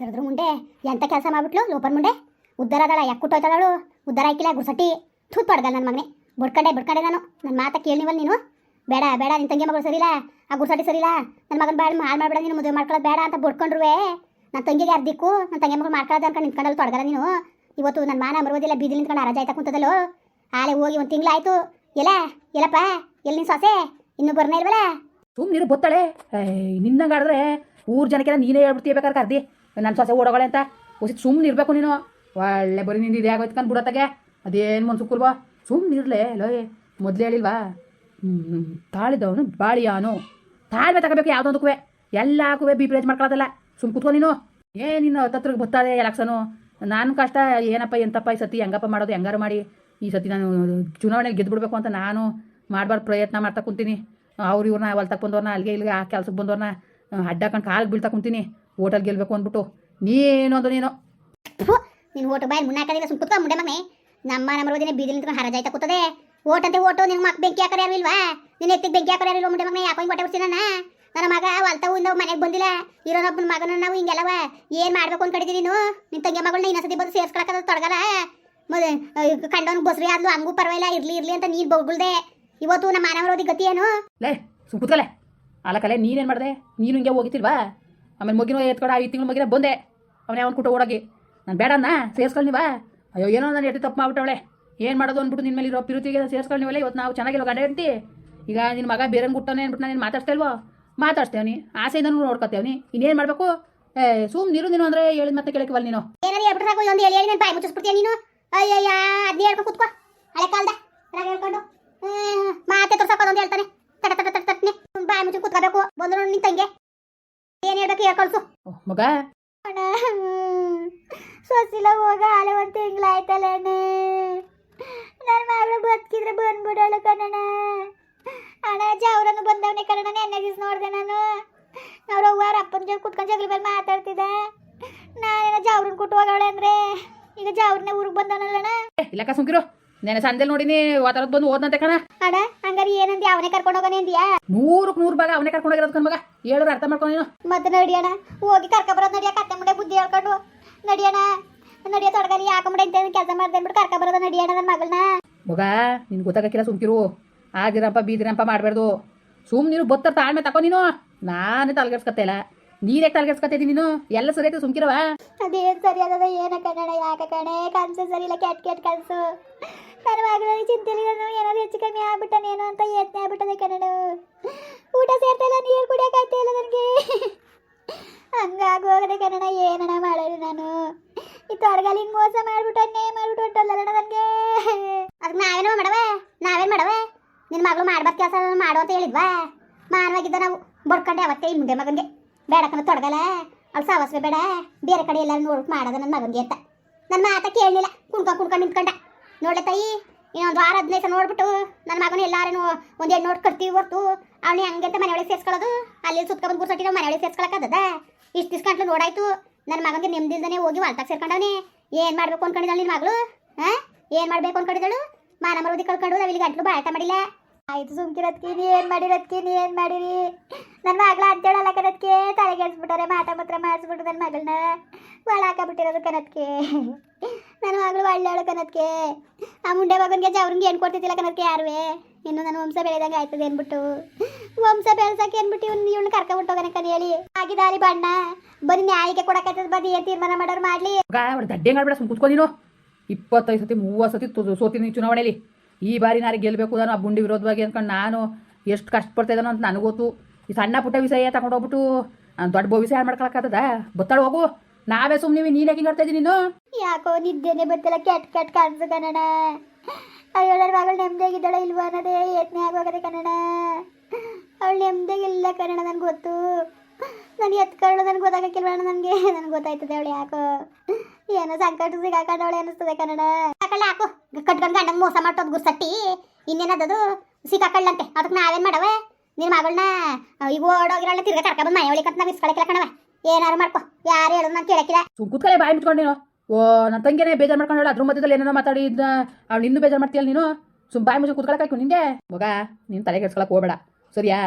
ದರದ್ರ ಮುಂಡೆ, ಎಂತ ಕೆಲಸ ಮಾಡ್ಬಿಟ್ಲು? ಲೋಪರ್ ಮುಂಡೆ. ಉದ್ದಾರ ಅದಳ, ಯಾಕೆ ಕುಟ್ಟೋಯ್ತದಳು ಉದ್ದಾರ ಹಾಕಿಲ್ಲ, ಗುರ್ಸಟ್ಟಿ. ತೂತ್ ಪಡ್ದಲ್ಲ ನನ್ನ ಮಗನೇ. ಬಡ್ಕಂಡೆ ಬಡ್ಕಂಡೆ ನಾನು. ನನ್ನ ಮಾತಾ ಕೇಳಿವಲ್ ನೀನು. ಬೇಡ ಬೇಡ ನಿನ್ನ ತಂಗಿ ಮಗಳು ಸರಿಲ್ಲ ಆ ಗುರ್ಸಟ್ಟಿ ಸರಿಲ್ಲ ನನ್ನ ಮಗನ ಬೇಡ ಹಾಳು ಮಾಡಬೇಡ ನೀನು, ಮದುವೆ ಮಾಡ್ಕೊಳ್ಳೋದು ಬೇಡ ಅಂತ ಬಡ್ಕೊಂಡ್ರುವೆ. ನನ್ನ ತಂಗಿಗೆ ಅರ್ಧಿಕ್ಕು ನನ್ನ ತಂಗಿ ಮಗಳು ಮಾಡ್ಕೊಳ್ಳೋದು ಅನ್ಕೊಂಡು ನಿಂತ್ಕೊಂಡಲ್ಲಿ ತೊಡಗಲ್ಲ ನೀನು. ಇವತ್ತು ನನ್ನ ಮಾನ ಮರುವುದಿಲ್ಲ ಬೀದಿ ನಿಂತ್ಕೊಂಡು ರಜಾ ಆಯ್ತಾ ಕುಂತದಲ್ಲೋ? ಆಲೆ ಹೋಗಿ ಒಂದು ತಿಂಗಳಾಯ್ತು. ಎಲ್ಲ? ಎಲ್ಲಪ್ಪ? ಎಲ್ಲಿ ನಿನ್ನ ಸೊಸೆ? ಇನ್ನೂ ಬರ್ನೇ ಇಲ್ವಲ್ಲ? ಸುಮ್ಮನೆ ಬೊತ್ತಾಳೆ. ನಿನ್ನಂಗೆ ಆಡಿದ್ರೆ ಊರು ಜನಕ್ಕೆಲ್ಲ ನೀನೇ ಹೇಳ್ಬಿಡ್ತೀಯ ಬೇಕಾದ್ರೆ ಕರ್ದಿ. ನನ್ನ ಸೊಸೆ ಓಡೋಗಳೆ ಅಂತ? ಹೊಸಿದ್ ಸುಮ್ಮನೆ ಇರಬೇಕು ನೀನು. ಒಳ್ಳೆ ಬರೀ ನಿಂದು ಇದೇ ಆಗೋಯ್ತು ಕಂಡು ಬಿಡತ್ತಾಗೆ. ಅದೇನು ಮನ್ಸು ಕುಲ್ವಾ ಸುಮ್ಮನೆ ಇರಲೇ, ಲೋಯ್. ಮೊದಲೇ ಹೇಳಿಲ್ವಾ? ಹ್ಞೂ ತಾಳಿದವನು ಬಾಳಿಯಾನು. ತಾಳ್ಮೆ ತಗೋಬೇಕು ಯಾವುದೊಂದಕ್ಕೂ ಎಲ್ಲಕ್ಕೂ ಬಿ ಪ್ರೇಜ್ ಮಾಡ್ಕೊಳ್ಳೋದಲ್ಲ ಸುಮ್ ಕುತ್ಕೊ ನೀನು. ಏ ನಿನ್ನ ಹತ್ತತ್ರಕ್ಕೆ ಬತ್ತಾದೆ ಎಲೆಕ್ಷನು ನಾನು ಕಷ್ಟ, ಏನಪ್ಪ, ಎಂತಪ್ಪ ಈ ಸತಿ? ಹೆಂಗಪ್ಪ ಮಾಡೋದು, ಹೆಂಗಾರು ಮಾಡಿ? ಈ ಸತಿ ನಾನು ಚುನಾವಣೆಗೆ ಗೆದ್ದು ಬಿಡಬೇಕು ಅಂತ ನಾನು ಮಾಡಬಾರ್ದು ಪ್ರಯತ್ನ ಮಾಡ್ತಾ ಕುಂತೀನಿ. ಅವ್ರು ಇವ್ರನ್ನ ಹೊಲ್ತಕ್ಕೆ ಬಂದವ್ರನ್ನ ಅಲ್ಲಿಗೆ ಇಲ್ಲಿಗೆ ಆ ಕೆಲ್ಸಕ್ಕೆ ಬಂದವ್ರನ್ನ ಅಡ್ಡಾಕೊಂಡು ಕಾಲಿಗೆ ಬೀಳ್ತಾ ಕುಂತೀನಿ. ಓಟಲ್ಲಿ ಗೆಲ್ಬೇಕು ಅಂದ್ಬಿಟ್ಟು ನೀನು ಅದು ನೀನು. ನೀನು ಓಟು ಬಾಯಿ ಮುನ್ನಾಕದಿಲ್ಲ ಸುಮ್ ಕುತ್ಕೊ ಮುಂಡೆ ಮಗನೆ ನಮ್ಮ ನಮ್ಮ ರೋದಿನ ಬೀದಿ ನಿಂತ್ಕೊಂಡು ಹರಜಾಯ್ತಾ ಕೂತದೆ. ಓಟ್ ಅಂತ ಓಟು ನಿನ್ನ ಮಕ್ಕ ಬೆಂಕಿ ಹಾಕೋರು ಯಾರು ಇಲ್ವಾ? ನಿನ್ನ ಎತ್ತಿಗೆ ಬೆಂಕಿ ಹಾಕೋರು ಯಾರು ಮುಂಡೆ ಮಗನೆ ಯಾಕೋ ಬಟ್ಟೆ ಹೊಟ್ಟೆ ಬಿಡ್ತೀನಿ ನನ್ನ? ಮಗ ಮಗ ಹೊಲ್ತಾವಿಂದ ಮನೆಗೆ ಬಂದಿಲ್ಲ. ಇರೋನೊಬ್ಬನ ಮಗನ ನಾವು ಹಿಂಗೆಲ್ಲವ ಏನು ಮಾಡ್ಬೇಕು ಅನ್ಕೊಂಡಿದ್ದೀನಿ ನೀನು? ನಿನ್ನ ತಂಗಿ ಮಗಳನ್ನ ಇನ್ನೊಂದ್ಸತಿ ಬಂದು ಸೇರ್ಸ್ಕೊಳಕ್ಕೆ ತೊಡಗಲ್ಲ? ಮದುವೆ ಕಂಡವನು ಬಸ್ರಿ ಆದ್ಲು ಹಂಗೂ ಪರವಾಗಿಲ್ಲ ಇರ್ಲಿ ಇರ್ಲಿ ಅಂತ ನೀನು ಬಗ್ಗುಳ್ದೆ. ಇವತ್ತು ನಮ್ಮ ಮಾನವರೋದಿ ಗತಿ ಏನು? ಲೇ ಸುಮ್ ಕುತ್ಕಲೆ. ನೀನ್ ನೀನೇನು ಮಾಡಿದೆ? ನೀನು ಹಿಂಗೆ ಹೋಗಿತ್ತಿಲ್ವಾ? ಆಮೇಲೆ ಮಗಿನೋ ಎತ್ಕೊಂಡು ಐದು ತಿಂಗಳು ಮಗಿನ ಬಂದೆ. ಅವನೇ ಅವ್ನು ಕುಟ್ಟ ಓಡೋಗಿ, ನಾನು ಬೇಡ ಅನ್ನ ಸೇರ್ಸ್ಕೊಳ್ಳಿ ನೀವಾ? ಅಯ್ಯೋ, ಏನೋ ನಾನು ಎಟ್ಟು ತಪ್ಪು ಮಾಡ್ಬಿಟ್ಟವಳೆ. ಏನು ಮಾಡೋದು ಅಂದ್ಬಿಟ್ಟು ನಿನ್ನ ಮೇಲೆ ಇರೋ ಪಿರುತಿಗೆ ಸೇರ್ಸ್ಕೊಳ್ಳಿ ನೀವಲ್ಲ ಇವತ್ತು ನಾವು ಚೆನ್ನಾಗಿರೋ ಗಂಡ ಹೆಂಡ್ತಿ. ಈಗ ನಿನ್ನ ಮಗ ಬೇರೆ ಗುಟ್ಟವನೇ ಅಂದ್ಬಿಟ್ಟು ನಾನು ಮಾತಾಡ್ತಾ ಇಲ್ವೋ? ಮಾತಾಡ್ತೇವನಿ ಆಸೆಯಿಂದ ನೋಡ್ಕೊತೇವನಿ ಇನ್ನೇನು ಮಾಡಬೇಕು? ಏ ಸುಮ್ ನೀರು ನೀನು ಅಂದ್ರೆ ಹೇಳಿದ ಮತ್ತೆ ಕೇಳಕ್ಕಿವಲ್ಲ ನೀನು. ಏನಾರು ಹೇಳ್ಬಿಟ್ರೆ ಸಾಕು ಒಂದು ನಾನು ಮುಚ್ಚಿಸ್ಬಿಡ್ತೀಯ ನೀನು? ಅಯ್ಯಯ್ಯ, ಅದ್ನೇ ಹೇಳ್ಕೊಂಡು ಕುತ್ಕೋ. ಹಳೆ ಕಾಲ್ದ ಹೇಳ್ಕೊಂಡು. ಮಾತೆ ತೋರ್ಸಕ್ಕೆ ಒಂದು ಹೇಳ್ತಾನೆ. ತಟ ತಟ ತಟ ತಟ್ನೆ. ಬಾಯಿ ಮುಚ್ಚಿ ಕುತ್ಕೋಬೇಕು. ಬಂದ್ರು ನಿನ್ ತಂಗೆ. ಏನ್ ಹೇಳ್ಬೇಕು ಹೇಳ್ಕೊಳ್ಸು ಮಗ? ಅಣ್ಣ ಸೊಸಿಲ ಹೋಗ ಆಲೆ ಒಂದು ತಿಂಗಳಾಯ್ತಲ್ಲ ಅಣ್ಣ. ನನ್ನ ಮಗಳು ಬದುಕಿದ್ರೆ ಬಂದ್ಬಿಡೋಳು ಕಣಣ ಅಣ್ಣ ಜವ್ರನ್ನು ಬಂದವನೇ ಕಣಣ್ಣ ನೆನ್ನೆ ದಿವಸ ನೋಡಿದೆ ನಾನು. ಅವ್ರ ಅವ್ವಾರ ಅಪ್ಪನ ಜೊತೆ ಕುತ್ಕೊಂಡು ಜಗಳ ಮೇಲೆ ಮಾತಾಡ್ತಿದ್ದೆ. ನಾನೇನೋ ಜವ್ರನ್ನ ಕೊಟ್ಟು ಹೋಗವಳೆ ಅಂದ್ರೆ ಈಗ ಜವ್ರನ್ನ ಊರಿಗೆ ಬಂದವನಲ್ಲಣ್ಣ. ಇಲ್ಲಕ್ಕ ಸುಮ್ಕಿರು ನೆನೆ ಸಂಜೆಲ್ ನೋಡಿನಿ ವಾತಾವರಣ ಬಂದು ಓದ್ನಂತೆ ಕಣ. ಅಣ್ಣ ಹಂಗಾರೆ ಏನಂದಿ? ಅವನೇ ಕರ್ಕೊಂಡು ಹೋಗನೆ ಅಂದಿಯಾ? ನೂರಕ್ಕೆ ನೂರು ಭಾಗ ಅವನೇ ಕರ್ಕೊಂಡು ಹೋಗಿರೋದು ಮಗ. ಹೇಳಿದ್ರೆ ಅರ್ಥ ಮಾಡ್ಕೊಂಡು ನೀನು. ಮತ್ತೆ ನಡಿಯೋಣ ಹೋಗಿ ಕರ್ಕೊಬರೋದು ನಡಿಯ ಕತ್ತೆ ಮುಂಡೆ ಬುದ್ಧಿ ಹೇಳ್ಕೊಂಡು. ನಡಿಯೋಣ ನಡಿಯ ತೊಡಗಲಿ ಯಾಕೊಂಬಿಡೆ ಅಂತ ಕೆಲಸ ಮಾಡ್ದೆ ಅಂದ್ಬಿಟ್ಟು ಕರ್ಕೊಬರೋದು ನಡಿಯೋಣ ನನ್ನ ಮಗಳನ್ನ ಮಗ ನಿನ್ ಗೊತ್ತಾಗಕ್ಕಿಲ್ಲ ಸುಮ್ಕಿರು. ಆಗಿರಪ್ಪ ಬೀದಿರಂಪ ಮಾಡಬಾರ್ದು ಸುಮ್ ನೀನು ಬತ್ತರ್ ತಾಳ್ಮೆ ತಕೋ ನೀನು. ನಾನೇ ತಲೆಗೆಡ್ಸ್ಕತ್ತೆ ಇಲ್ಲ ನೀನೇ ತಲೆಗೆಡ್ಸ್ಕತ್ತಿದ್ದೀನಿ ನೀನು? ಎಲ್ಲ ಸರಿ ಸುಮ್ಕಿರವಾ ಸುಮ್ಕಿರವ? ಅದೇನು ಸರಿ ಅದ ಏನ ಕಣ ಯಾಕ ಕಣೆ? ಕನ್ಸು ಸರಿ ಇಲ್ಲ ಕೆಟ್ ಕೆಟ್ಟ ಕನ್ಸು. ನನ್ನ ಮಗಳಲ್ಲಿ ಚಿಂತೆಲಿ ನಾನು ಏನಾದ್ರು ಹೆಚ್ಚು ಕಮ್ಮಿ ಆಗ್ಬಿಟ್ಟನೇನೋ ಅಂತ ಯತ್ನ ಆಗ್ಬಿಟ್ಟದೆ ಕನ್ನಡ. ಊಟ ಸೇರ್ತಾ ಇಲ್ಲ, ನೀರು ಕುಡಿಯೋಕ್ಕಾಗ್ತಾ ಇಲ್ಲ ನನಗೆ. ಹಂಗಾಗೋಗದೆ ಕನ್ನಡ ಏನಣ ಮಾಡೋದು ನಾನು? ಈ ತೊಡಗಲ್ಲಿ ಹಿಂಗೆ ಮೋಸ ಮಾಡ್ಬಿಟ್ಟನ್ನೇ ಮಾಡ್ಬಿಟ್ಟು ಹೊಟ್ಟಲ್ಲ ನನಗೆ. ಅದಕ್ಕೆ ನಾವೇನೋ ಮಾಡವೆ? ನಾವೇನು ಮಾಡವೆ? ನಿನ್ನ ಮಗಳು ಮಾಡ್ಬಾರ್ದು ಕೆಲಸ ಮಾಡು ಅಂತ ಹೇಳಿದ್ವಾ? ಮಾನವಾಗಿದ್ದ ನಾವು ಬಡ್ಕೊಂಡೆ ಅವತ್ತೇ ಈ ಮುಂದೆ ಮಗನಿಗೆ. ಬೇಡಕ್ಕನ ತೊಡಗಲ್ಲ. ಅಲ್ಲಿ ಸಾವಸ್ವೆ ಬೇಡ. ಬೇರೆ ಕಡೆ ಎಲ್ಲ ನೋಡ್ಬಿಟ್ಟು ಮಾಡೋದು ನನ್ನ ಮಗನಿಗೆ ಅಂತ. ನನ್ನ ಮಾತ ಕೇಳಲಿಲ್ಲ. ಕುಣ್ಕೊಂಡು ಕುಣ್ಕೊಂಡು ನಿಂತ್ಕೊಂಡ. ನೋಡ್ಲೆ ತಾಯಿ ಇನ್ನೊಂದು ವಾರ ಹದಿನೈದು ಸಲ ನೋಡ್ಬಿಟ್ಟು ನನ್ನ ಮಗನ ಎಲ್ಲಾರೇನು ಒಂದು ನೋಡಿ ಕಟ್ತೀವಿ ಹೊರ್ತು. ಅವನೇ ಹಂಗೆ ಅಂತ ಮನೆಯೊಳಗೆ ಸೇರ್ಸ್ಕೊಳ್ಳೋದು. ಅಲ್ಲಿ ಸುತ್ಕೊಂಡ್ ಗುರ್ಸಟ್ಟಿರೋ ಮನೆ ಒಳಗೆ ಇಷ್ಟು ಇಷ್ಟು ದಿವ್ಸ ನೋಡಾಯ್ತು. ನನ್ನ ಮಗನಿಗೆ ನೆಮ್ಮದಿಲ್ದೇ ಹೋಗಿ ಹೊಲ್ತಾಗ ಸೇರ್ಕೊಂಡವನೇ. ಏನು ಮಾಡ್ಬೇಕು ಅನ್ಕೊಂಡಿದ್ದಾಳೆ ನಿನ್ನ ಮಗಳು? ಹಾಂ? ಏನು ಮಾಡ್ಬೇಕು ಅನ್ಕೊಂಡಿದ್ದಾಳು? ಮಾನ ಮರುದಿ ಕಳ್ಕೊಂಡು ನಾವು ಇಲ್ಲಿ ಗಂಟ್ಲು ಬಾಯ್ತ ಮಾಡಿಲ್ಲ. ಆಯ್ತು ಸುಮ್ಕಿರತ್ಕಿ ನೀ ಏನು ಮಾಡಿರತ್ಕಿ ನೀ ಏನು ಮಾಡಿರಿ? ನನ್ನ ಮಗಳ ಅಂತೇಳಲ್ಲ ಕನತ್ಕೆ ತಲೆಗೆಡ್ಸ್ಬಿಟ್ಟಾರೆ ಮಾಟ ಮಾತ್ರ ಮಾಡಿಸ್ಬಿಟ್ಟು ನನ್ನ ಮಗಳನ್ನ ಒಳ ಹಾಕಬಿಟ್ಟಿರೋದು ಕನತ್ಕೆ ನನ್ನ ಮಗಳು ಒಳ್ಳೆಯವಳು ಕನತ್ಕೆ ಆ ಮುಂಡೆ ಮಗನಿಗೆ ಜವ್ರಿಗೆ ಏನು ಕೊಡ್ತಿದ್ದಿಲ್ಲ ಕನತ್ಕೆ ಯಾರುವೆ? ಇನ್ನು ನಾನು ವಂಶ ಬೆಳೆದಂಗೆ ಆಯ್ತದೆ ಅನ್ಬಿಟ್ಟು ವಂಶ ಬೆಳ್ಸಕ್ಕೆ ಅಂದ್ಬಿಟ್ಟು ಇವ್ನು ಇವ್ನು ಕರ್ಕೊಂಡ್ಬಿಟ್ಟು ಕನ್ ಹೇಳಿ. ಆಗಿದಾರಿ ಬಣ್ಣ. ಬರೀ ನ್ಯಾಯಕ್ಕೆ ಕೊಡಕತ್ತದ ಬರೀ ಏನ್ ತೀರ್ಮಾನ ಮಾಡೋರು ಮಾಡ್ಲಿ. ದಡ್ಡೆ ಮಾಡ್ಬೇಡ ಸುಮ್ ಕುತ್ಕೊ ನೀನು. ಇಪ್ಪತ್ತೈದು ಸತಿ ಮೂವತ್ತು ಸತಿ ಸೋತೀನಿ ಚುನಾವಣೆಯಲ್ಲಿ ಈ ಬಾರಿ ನಾರಿಗೆ ಗೆಲ್ಲಬೇಕು ನಾನು ಆ ಬುಂಡಿ ವಿರೋಧವಾಗಿ ಅಂದ್ಕೊಂಡು ನಾನು ಎಷ್ಟು ಕಷ್ಟಪಡ್ತಾ ಇದ್ದಾನೋ ಅಂತ ನನಗೆ ಗೊತ್ತು. ಈ ಸಣ್ಣ ಪುಟ್ಟ ವಿಷಯ ತಗೊಂಡು ಹೋಗ್ಬಿಟ್ಟು ನಾನ್ ದೊಡ್ಡ ಬೋ ವಿಷಯ ಮಾಡ್ಕೊಳಕ್ಕಾಗ್ತದ ಬತ್ತಾಳು ಹೋಗು. ನಾವೇ ಸುಮ್ಮನೆ ನೀನು ಯಾಕೆ ನೋಡ್ತಾ ಇದ್ದೀನಿ ನೀನು? ಯಾಕೋ ನಿದ್ದೆನೆ ಬರ್ತಿಲ್ಲ? ಕೆಟ್ಟ ಕೆಟ್ ಕಾಣಿಸು ಕನ್ನಡ ಅಯ್ಯೋ ನನ್ನ ಮಗಳು ನೆಮ್ಮದಿಯಾಗಿದ್ದಾಳೆ ಇಲ್ವಾ ಅನ್ನೋದೇ ಯತ್ನೆ ಆಗೋಗದೆ ಕನ್ನಡ ಅವಳು ನೆಮ್ಮದಿಯಾಗಿಲ್ಲ ಕನ್ನಡ ನನಗೆ ಗೊತ್ತು. ನಾನು ಎತ್ಕೊಳ್ಳು ನನಗೆ ಗೊತ್ತಾಗಕ್ಕಿಲ್ವ ನನಗೆ? ನನಗೆ ಗೊತ್ತಾಯ್ತದೆ ಅವಳು ಯಾಕೋ. ಏನೋ ಸಂಕಟ ಅವಳು ಅನಿಸ್ತದೆ ಕನ್ನಡ ಹಾಕಲ್ಲ ಹಾಕು. ಕಟ್ಕೊಂಡು ಗಂಡ ಮೋಸ ಮಾಡ್ತೋದು ಗುರ್ಸಟ್ಟಿ. ಇನ್ನೇನದದು? ಸಿಕ್ಕಾಕೊಳ್ಳಂತೆ ಅದಕ್ಕೆ ನಾವೇನು ಮಾಡವೆ? ನಿನ್ನ ಮಗಳನ್ನ ಈಗ ಓಡೋಗಿರೋಳ ತಿರ್ಗಾ ಕರ್ಕೊಂಡ್ಬಂದು ಮನೆ ಒಳಿಕಂತ ನಾವು ಇಸ್ಕೊಳಕಿಲ್ಲ ಕಣವ ಏನಾರು ಮಾಡ್ಕೋ. ಯಾರು ಹೇಳೋದು ನಾನು ಕೇಳಕ್ಕಿಲ್ಲ ಸುಮ್ ಬಾಯಿ ಓ ನನ್ನ ತಂಗಿನೇ ಬೇಜಾರು ಮಾಡ್ಕೊಂಡು ಅದ್ರ ಮಧ್ಯದಲ್ಲಿ ಏನೇನೋ ಮಾತಾಡಿ ಅವ್ಳು ಇನ್ನೂ ಬೇಜಾರು ಮಾಡ್ತೀಯಲ್ಲ ನೀನು? ಸುಮ್ ಬಾಯಿ ಮುಚ್ಚಿ ಹಾಕಿ ನಿಂಗೆ. ಮಗ, ನೀನು ತಲೆ ಕೆಡ್ಸ್ಕೊಳಕ್ಕೆ ಹೋಗಬೇಡ. ಸರಿಯಾ?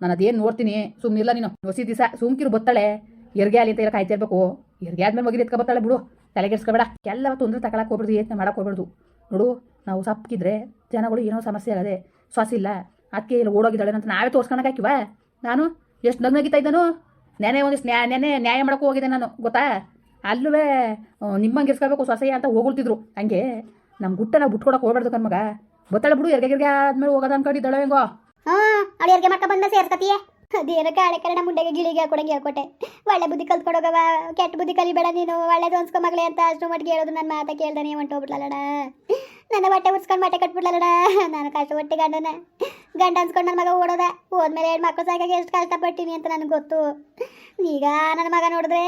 ನಾನು ಅದೇನು ನೋಡ್ತೀನಿ. ಸುಮ್ಮನಿಲ್ಲ ನೀನು. ಹೊಸಿ ದಿವಸ ಸುಮ್ಕಿರು ಬತ್ತಾಳೆ. ಎರ್ಗೆ ಅಲ್ಲಿ ಅಂತ ಎಲ್ಲ ಕಾಯ್ತಿರ್ಬೇಕು ಎರ್ಗೆ ಆದ್ಮೇಲೆ ಮಗಿರಿ ಎತ್ಕೊ ಬರ್ತಾಳೆ ಬಿಡು. ತಲೆ ಕೆಡ್ಸ್ಕೊಬೇಡ. ಎಲ್ಲ ತೊಂದರೆ ತಗೊಳಕ್ಕೆ ಹೋಗ್ಬಿಡ್ದು, ಯತ್ನ ಮಾಡಕ್ಕೆ ಹೋಗ್ಬಾರ್ದು ನೋಡು, ನಾವು ಸಪ್ಕಿದ್ರೆ ಜನಗಳು ಏನೋ ಸಮಸ್ಯೆ ಆಗದೆ ಶ್ವಾಸ ಇಲ್ಲ. ಅದಕ್ಕೆ ಇಲ್ಲಿ ಓಡೋಗಿದ್ದಾಳೆ ಅಂತ ನಾವೇ ತೋರ್ಸ್ಕೊಳಕ್ಕೆ ಹಾಕಿವ? ನಾನು ಎಷ್ಟು ನಗ್ನಗಿತಾ ಇದ್ದಾನು? ನೆನೆ ಒಂದಿಷ್ಟು ನ್ಯಾ, ನೆನೆ ನ್ಯಾಯ ಮಾಡೋಕೆ ಹೋಗಿದ್ದೆ ನಾನು. ಗೊತ್ತಾ? ಅಲ್ಲೂ ನಿಮ್ಮಂಗೆ ಇಸ್ಕೋಬೇಕು ಸೊಸೆಯ ಅಂತ ಹೋಗುಳ್ತಿದ್ರು. ಹಂಗೆ ನಮ್ಮ ಗುಟ್ಟ ನಾವು ಬಿಟ್ಕೊಡಕ್ಕೆ ಹೋಗ್ಬಾರ್ದು ಕಣ್ಮಗ ಗೊತ್ತಾಳೆ ಬಿಡು, ಎರ್ಗೆ ಆದ್ಮೇಲೆ ಹೋಗೋದ ಅನ್ಕೊಂಡಿದ್ದಾಳೆ ಹೆಂಗೋ. ಹಾ, ಅವಳು ಎರ್ಗೆ ಮಾಡ್ಕೊ ಬಂದ ಸೇರ್ಕತಿಯೇ ಅದೇನೋ ಕಾಳೆ ಕನ್ನಡ ಮುಂಡೆಗೆ ಗಿಳಿಗೆ ಹಾಕೊಡಂಗೆ ಹೇಳ್ಕೊಟ್ಟೆ. ಒಳ್ಳೆ ಬುದ್ಧಿ ಕಲ್ತ್ಕೊಡೋಗವ ಕೆಟ್ಟ ಬುದ್ಧಿ ಕಲಿಬೇಡ ನೀನು, ಒಳ್ಳೇದು ಅನ್ಸ್ಕೊ ಮಗಳೇ ಅಂತ ಅಷ್ಟು ಮಟ್ಟಿಗೆ ಹೇಳೋದು ನನ್ನ ಮಾತ ಕೇಳ್ದಾನೆ ಹೊಂಟೋಗ್ಬಿಟ್ಲಲ್ಲಡ ನನ್ನ ಬಟ್ಟೆ ಉಡ್ಸ್ಕೊಂಡು ಬಟ್ಟೆ ಕಟ್ಬಿಟ್ಲಲ್ಲಡ ನಾನು ಕಷ್ಟ ಹೊಟ್ಟೆ ಗಂಡನ. ಗಂಡ ಅನ್ಸ್ಕೊಂಡು ನನ್ನ ಮಗ ಓಡೋದ. ಹೋದ್ಮೇಲೆ ಎರಡು ಮಕ್ಕಳು ಸಾಕಾಗಿ ಎಷ್ಟು ಕಷ್ಟಪಟ್ಟಿನಿ ಅಂತ ನನಗೆ ಗೊತ್ತು. ಈಗ ನನ್ನ ಮಗ ನೋಡಿದ್ರೆ,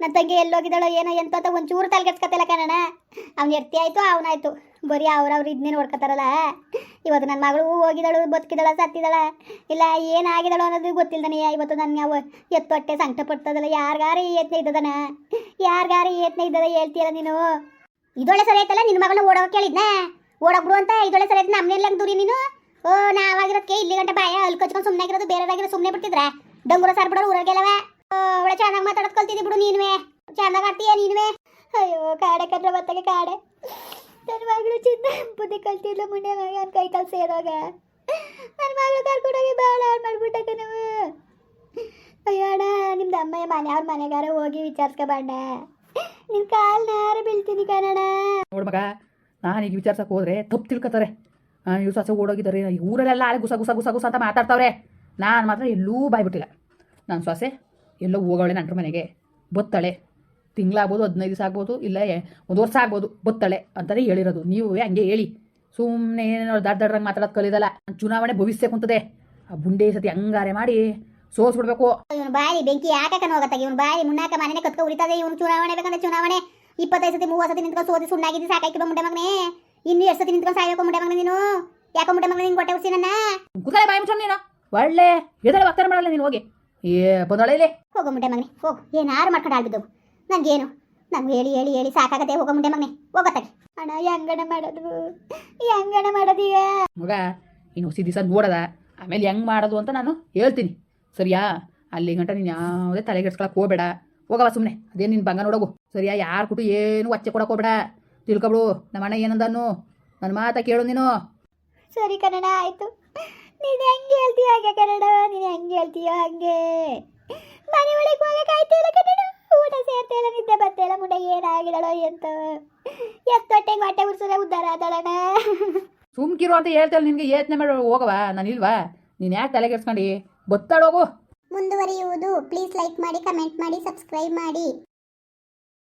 ನನ್ನ ತಂಗಿ ಎಲ್ಲೋಗಿದ್ದಾಳೋ ಏನೋ ಎಂತ ಅಂತ ಒಂಚೂರು ತಲೆಗೆಡ್ಸ್ಕೊತಿಲ್ಲ ಕನ್ನಡ ಅವ್ನು ಎತ್ತಿ ಆಯ್ತು ಅವನಾಯ್ತು ಬರೀ ಅವ್ರವ್ರು ಇದನ್ನೇ ನೋಡ್ಕೊತಾರಲ್ಲ. ಇವತ್ತು ನನ್ನ ಮಗಳು ಹೋಗಿದ್ದಾಳು ಬದುಕಿದಾಳ ಸತ್ತಿದಾಳ ಇಲ್ಲ, ಏನಾಗಿದ್ದಾಳು ಅನ್ನೋದು ಗೊತ್ತಿಲ್ದನೇ ಇವತ್ತು ನನ್ಗೆ ಅವ ಎತ್ತೊಟ್ಟೆ ಸಂಕಟ ಪಡ್ತದಲ್ಲ. ಯಾರಿಗಾರ ಏತ್ನೆ ಇದ್ದದನ ಯಾರಿಗಾರ ಏತ್ನೆ ಇದ್ದದ ಹೇಳ್ತೀಯಲ್ಲ ನೀನು? ಇದೊಳ್ಳೆ ಸರಿ ಆಯ್ತಲ್ಲ ನಿನ್ನ ಮಗಳನ್ನ ಓಡೋಕೆ ಕೇಳಿದ್ನ ಓಡೋಗ್ಬಿಡು ಅಂತ ಇದೊಳ್ಳೆ ಸರಿ ಆಯ್ತು. ನಮ್ಮನೆಲ್ಲ ದೂರಿ ನೀನು? ಓ ನಾವಾಗಿರೋದಕ್ಕೆ ಇಲ್ಲಿ ಗಂಟೆ ಬಾಯ ಅಲ್ಲಿ ಕಚ್ಕೊಂಡು ಸುಮ್ಮನೆ ಆಗಿರೋದು ಬೇರೆಯವ್ರಾಗಿರೋ ಸುಮ್ಮನೆ ಬಿಟ್ಟಿದ್ರೆ ಡಂಗುರ ಸಾರ್ ಬಿಡೋರು ಊರಾಗೆಲ್ಲವ ಒಳ್ಳೆ ಚೆನ್ನಾಗಿ ಮಾತಾಡೋದು ಕಲ್ತಿದ್ದಿ ಬಿಡು ನೀನುವೆ. ಚೆನ್ನಾಗಿ ಆಡ್ತೀಯ ನೀನುವೆ? ಅಯ್ಯೋ, ಕಾಡೆ ಕಟ್ರೆ ಬತ್ತಗೆ ಕಾಡೆ. ನನ್ನ ಮಗಳು ಚಿನ್ನ ಬುದ್ಧಿ ಕಲ್ತಿದ್ಲು ಮುಂಡೆ ಮಗ ಕೈ ಕಾಲು ಸೇರೋಗ ನನ್ನ ಮಗಳು ಕರ್ಕೊಂಡೋಗಿ ಭಾಳ ಹಾಳು ಮಾಡ್ಬಿಟ್ಟಕ್ಕ ನೀವು. ಅಯ್ಯೋ, ಅಣ್ಣ, ನಿಮ್ದು ಅಮ್ಮಯ್ಯ ಮನೆ, ಅವ್ರ ಮನೆಗಾರ ಹೋಗಿ ವಿಚಾರಿಸ್ಕೊಬಣ್ಣ ನಿನ್ನ ಕಾಲ್ ನಾರ ಬೀಳ್ತೀನಿ ಕಣಣ ನೋಡ್ ಮಗ ಈಗ ವಿಚಾರ್ಸಕ್ಕೆ ಹೋದ್ರೆ ತಪ್ಪು ತಿಳ್ಕೊತಾರೆ. ಇವ್ರು ಸಸ ಓಡೋಗಿದ್ದಾರೆ, ಈ ಊರಲ್ಲೆಲ್ಲ ಆಳೆ ಗುಸ ಗುಸ ಗುಸ ಗುಸ ಅಂತ ಮಾತಾಡ್ತಾವ್ರೆ. ನಾನು ಮಾತ್ರ ಎಲ್ಲೂ ಬಾಯ್ಬಿಟ್ಟಿಲ್ಲ. ನಾನು ಸೊಸೆ ಎಲ್ಲೋ ಹೋಗೋಳೆ ನಂಟ್ರ ಮನೆಗೆ. ಬತ್ತಳೆ. ತಿಂಗಳಾಗ್ಬೋದು ಹದಿನೈದು ದಿವಸ ಆಗ್ಬೋದು ಇಲ್ಲ ಒಂದು ವರ್ಷ ಆಗ್ಬೋದು ಬತ್ತಳೆ ಅಂತಲೇ ಹೇಳಿರೋದು. ನೀವು ಹಂಗೆ ಹೇಳಿ. ಸುಮ್ಮನೆ ಏನೋ ದಾಡ್ ದಾಡ್ರಂಗೆ ಮಾತಾಡೋದು ಕಲಿದಲ್ಲ ಚುನಾವಣೆ ಭವಿಷ್ಯ ಕುಂತದೆ. ಆ ಬುಂಡೆ ಸತಿ ಹಂಗಾರೆ ಮಾಡಿ ಸೋಸ್ಬಿಡ್ಬೇಕು. ಇವನು ಬಾಯಿ ಬೆಂಕಿ ಯಾಕಕ್ಕ ಹೋಗತ್ತಾಗ. ಇವನು ಬಾಯಿ ಮುನ್ನಾಕ ಮನೆ ಕತ್ಕೊ ಉಳಿತದೆ ಇವನು ಚುನಾವಣೆ ಬೇಕಂದ್ರೆ ಚುನಾವಣೆ. ಇಪ್ಪತ್ತೈದು ಸತಿ ಮೂವತ್ತು ಸತಿ ನಿಂತ್ಕೊಂಡು ಸೋದಿ ಸುಣ್ಣಾಗಿದ್ದು ಸಾಕಾಯ್ತು ಮುಂಡೆ ಮಗನೇ. ಇನ್ನು ಎಷ್ಟು ಸತಿ ನಿಂತ್ಕೊಂಡು ಸಾಯ್ಬೇಕು ಮುಂಡೆ ಮಗನೇ ನೀನು? ಯಾಕೋ ಮುಂಡೆ ಮಗನೇ ನಿಂಗೆ ಕೊಟ್ಟೆ ಉಸಿ ನನ್ನ? ಕೂತಲೆ ಬಾಯಿ ಮುಚ್ಚೋಣ ನೀನು. ಒಳ್ಳೆ ಎದಳೆ ಬರ್ತಾರೆ ಮಾಡಲ್ಲ ನೀನು ಹೋಗಿ. ಏ ಬಂದಳೆ ಹೋಗೋ ಮುಂಡೆ ಮಗನೇ ಹೋಗು. ಏನಾರು ಮಾಡ್ಕೊಂಡು ಆಡ್ಬಿದ್ದು ನನಗೇನು ನಂಗೆ ಹೇಳಿ ಹೇಳಿ ಹೇಳಿ ಸಾಕಾಗತ್ತೆ. ಹೋಗೋ ಮುಂಡೆ ಮಗನೇ ಹೋಗತ್ತಾಗೆ ಅಣ್ಣ ಹೆಂಗಣ ಮಾಡೋದು ಹೆಂಗಣ ಮಾಡೋದೀಗ ಮಗ ಇನ್ನು ಹೊಸ ದಿವಸ ನೋಡದ. ಆಮೇಲೆ ಹೆಂಗೆ ಮಾಡೋದು ಅಂತ ನಾನು ಹೇಳ್ತೀನಿ. ಸರಿಯಾ? ಅಲ್ಲಿ ಗಂಟ ನೀನು ಯಾವುದೇ ತಲೆಗೆಡ್ಸ್ಕೊಳಕ್ಕೆ ಹೋಗಬೇಡ. ಹೋಗವ ಸುಮ್ಮನೆ ಅದೇನು ನಿನ್ನ ಬಂಗ ನೋಡೋಗು. ಸರಿಯಾ? ಯಾರು ಕೊಟ್ಟು ಏನು ಒಚ್ಚೆ ಕೊಡಕ್ಕೆ ಹೋಗ್ಬೇಡ. ತಿಳ್ಕೊಬಿಡು. ನಮ್ಮ ಅಣ್ಣ ಏನಂದನು ನನ್ನ ಮಾತಾ ಕೇಳು ನೀನು. ಸರಿ ಕನ್ನಡ ಆಯ್ತು. ನೀನು ಹೆಂಗೆ ಹೇಳ್ತೀಯ ಹಾಗೆ ಕನ್ನಡ ನೀನು ಹೆಂಗೆ ಹೇಳ್ತೀಯೋ ಹಂಗೆ. ಮನೆ ಒಳಗೆ ಹೋಗಕ್ಕೆ ಆಯ್ತಿಲ್ಲ ಕನ್ನಡ. ಊಟ ಸೇರ್ತಿಲ್ಲ ನಿದ್ದೆ ಬರ್ತಾ ಇಲ್ಲ ಮುಂಡೆ ಏನಾಗಿದಳೋ ಎಂತ. ಎಷ್ಟು ಹೊಟ್ಟೆಗೆ ಹೊಟ್ಟೆ ಉರ್ಸೋದ ಉದ್ದಾರ ಆದಳಣ ಸುಮ್ಕಿರು ಅಂತ ಹೇಳ್ತಾಳೆ ನಿನ್ಗೆ ಯೋಚನೆ ಮಾಡಿ ಹೋಗವಾ ನಾನು ಇಲ್ವಾ? ನೀನು ಯಾಕೆ ತಲೆಗೆಡ್ಸ್ಕೊಂಡು ಬತ್ತಾಡೋಗು. ಮುಂದುವರಿಯುವುದು. ಪ್ಲೀಸ್ ಲೈಕ್ ಮಾಡಿ ಕಮೆಂಟ್ ಮಾಡಿ ಸಬ್ಸ್ಕ್ರೈಬ್ ಮಾಡಿ.